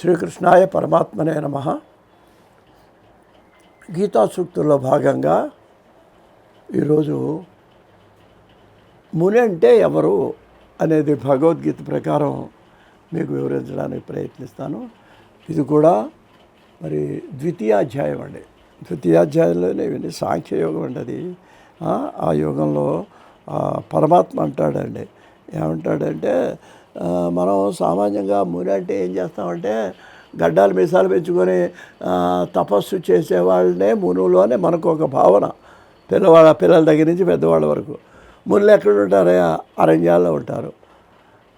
శ్రీకృష్ణాయ పరమాత్మనే నమ. గీతా సూక్తుల్లో భాగంగా ఈరోజు ముని అంటే ఎవరు అనేది భగవద్గీత ప్రకారం మీకు వివరించడానికి ప్రయత్నిస్తాను. ఇది కూడా మరి ద్వితీయాధ్యాయం అండి. ద్వితీయాధ్యాయంలోనే ఇవన్నీ సాంఖ్యయోగం అండి అది. ఆ, యోగంలో పరమాత్మ అంటాడండి. ఏమంటాడంటే మనం సామాన్యంగా ముని అంటే ఏం చేస్తామంటే గడ్డాలు మీసాలు పెంచుకొని తపస్సు చేసే వాళ్ళనే మునులోనే మనకు ఒక భావన. పిల్లవాళ్ళ పిల్లల దగ్గర నుంచి పెద్దవాళ్ళ వరకు. మునులు ఎక్కడ ఉంటారు అరణ్యాల్లో ఉంటారు.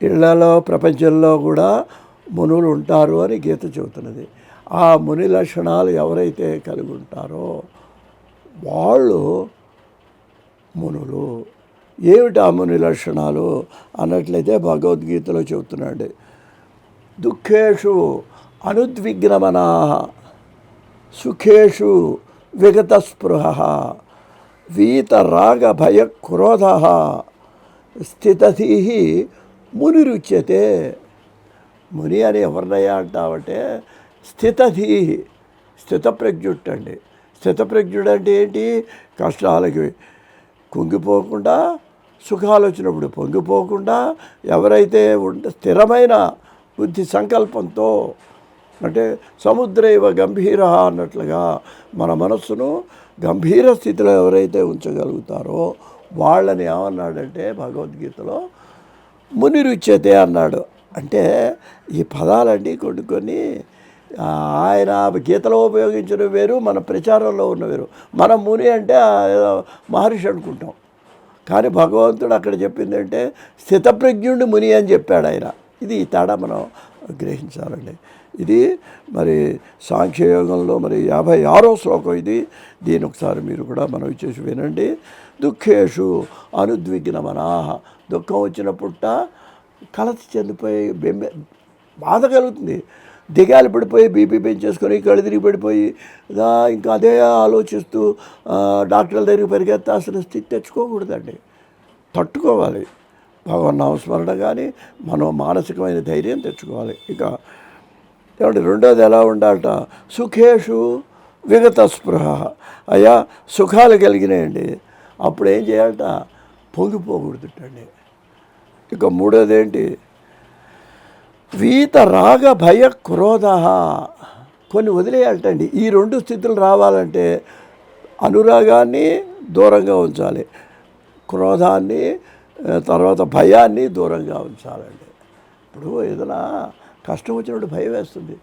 ఇళ్ళలో ప్రపంచంలో కూడా మునులు ఉంటారు అని గీత చెబుతున్నది. ఆ ముని లక్షణాలు ఎవరైతే కలిగి ఉంటారో వాళ్ళు మునులు. ఏమిటి ఆ ముని లక్షణాలు? అన్నట్లయితే భగవద్గీతలో చెబుతున్నాడు. దుఃఖేషు అనుద్విగ్నమనా సుఖేషు విగతస్పృహ వీతరాగ భయ క్రోధ స్థితధీ మునిరుచ్యతే. ముని అని ఎవరినయ్యా అంటావంటే స్థితధీ స్థితప్రజ్ఞుట్ అండి స్థితప్రజ్ఞుడు అంటే ఏంటి? కష్టాలకి కుంగిపోకుండా సుఖాలు వచ్చినప్పుడు పొంగిపోకుండా ఎవరైతే ఉంట స్థిరమైన బుద్ధి సంకల్పంతో అంటే సముద్రైవ గంభీర అన్నట్లుగా మన మనస్సును గంభీర స్థితిలో ఎవరైతే ఉంచగలుగుతారో వాళ్ళని ఏమన్నాడంటే భగవద్గీతలో మునిరుచ్యతే అన్నాడు. అంటే ఈ పదాలన్నీ కొన్ని కొన్ని ఆ, ఆయన గీతలో ఉపయోగించిన వేరు మన ప్రచారంలో ఉన్న వేరు. మనం ముని అంటే మహర్షి అనుకుంటాం. కానీ భగవంతుడు అక్కడ చెప్పింది అంటే స్థితప్రజ్ఞుడిని ముని అని చెప్పాడు ఆయన. ఇది తేడా మనం గ్రహించాలండి. ఇది మరి సాంఖ్యయోగంలో మరి యాభై ఆరో శ్లోకం ఇది. దీని ఒకసారి మీరు కూడా మనం చేసి వినండి. దుఃఖేషు అనుద్విగ్నమనాహ. దుఃఖం వచ్చినప్పుట కలత చెందిపోయి బెంబె బాధ కలుగుతుంది. దిగాలు పడిపోయి బీపీ పెంచేసుకొని కళ్ళు తిరిగి పడిపోయి ఇంకా అదే ఆలోచిస్తూ డాక్టర్ల దగ్గరికి పరిగెత్తాల్సిన స్థితి తెచ్చుకోకూడదండి. తట్టుకోవాలి. భగవన్ నామస్మరణ కానీ మనం మానసికమైన ధైర్యం తెచ్చుకోవాలి. ఇక ఏమంటే రెండోది ఎలా ఉండాలట? సుఖేషు విగత స్పృహ అయ్యా సుఖాలు కలిగినాయండి. అప్పుడు ఏం చేయాలట? పొంగిపోకూడదుటండి. ఇక మూడోది ఏంటి వీత రాగ భయ క్రోధ. కొన్ని వదిలేయాలటండి. ఈ రెండు స్థితులు రావాలంటే అనురాగాన్ని దూరంగా ఉంచాలి. క్రోధాన్ని తర్వాత భయాన్ని దూరంగా ఉంచాలండి. ఇప్పుడు ఏదైనా కష్టం వచ్చినప్పుడు భయం వేస్తుంది.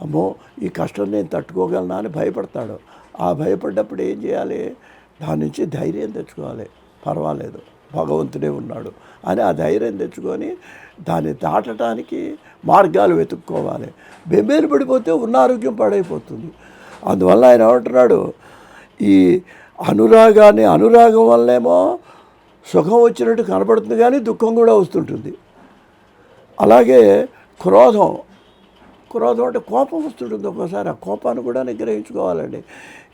అమ్మో ఈ కష్టం నేను తట్టుకోగలనా అని భయపడతాడు. ఆ భయపడ్డప్పుడు ఏం చేయాలి? దాని నుంచి ధైర్యం తెచ్చుకోవాలి. పర్వాలేదు. భగవంతుడే ఉన్నాడు అని ఆ ధైర్యం తెచ్చుకొని దాన్ని దాటడానికి మార్గాలు వెతుక్కోవాలి. బెంబేలు పడిపోతే ఉన్న ఆరోగ్యం పాడైపోతుంది. అందువల్ల ఆయన ఏమంటున్నాడు ఈ అనురాగాన్ని అనురాగం వల్లేమో సుఖం వచ్చినట్టు కనబడుతుంది కానీ దుఃఖం కూడా వస్తుంటుంది. అలాగే క్రోధం క్రోధం అంటే కోపం వస్తుంటుంది ఒక్కోసారి. ఆ కోపాన్ని కూడా నిగ్రహించుకోవాలండి.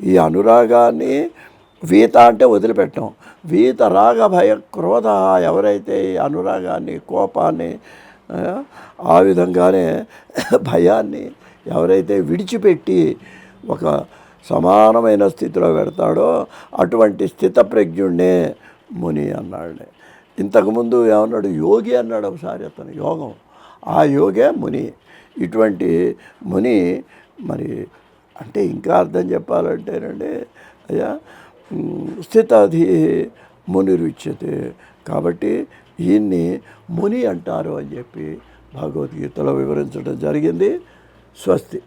ఈ అనురాగాన్ని వీత అంటే వదిలిపెట్టడం వీత రాగ భయ క్రోధ ఎవరైతే అనురాగాన్ని కోపాన్ని ఆ, విధంగానే భయాన్ని ఎవరైతే విడిచిపెట్టి ఒక సమానమైన స్థితిలో పెడతాడో అటువంటి స్థితప్రజ్ఞుణ్ణే ముని అన్నాడు ఇంతకుముందు ఏమన్నాడు? యోగి అన్నాడు ఒకసారి అతను యోగం. ఆ యోగే ముని. ఇటువంటి ముని మరి అంటే ఇంకా అర్థం చెప్పాలంటేనండి అయ్యా స్థితాధి మునిరుచ్యత. కాబట్టి ఈయన్ని ముని అంటారు అని చెప్పి భగవద్గీతలో వివరించడం జరిగింది. స్వస్తి.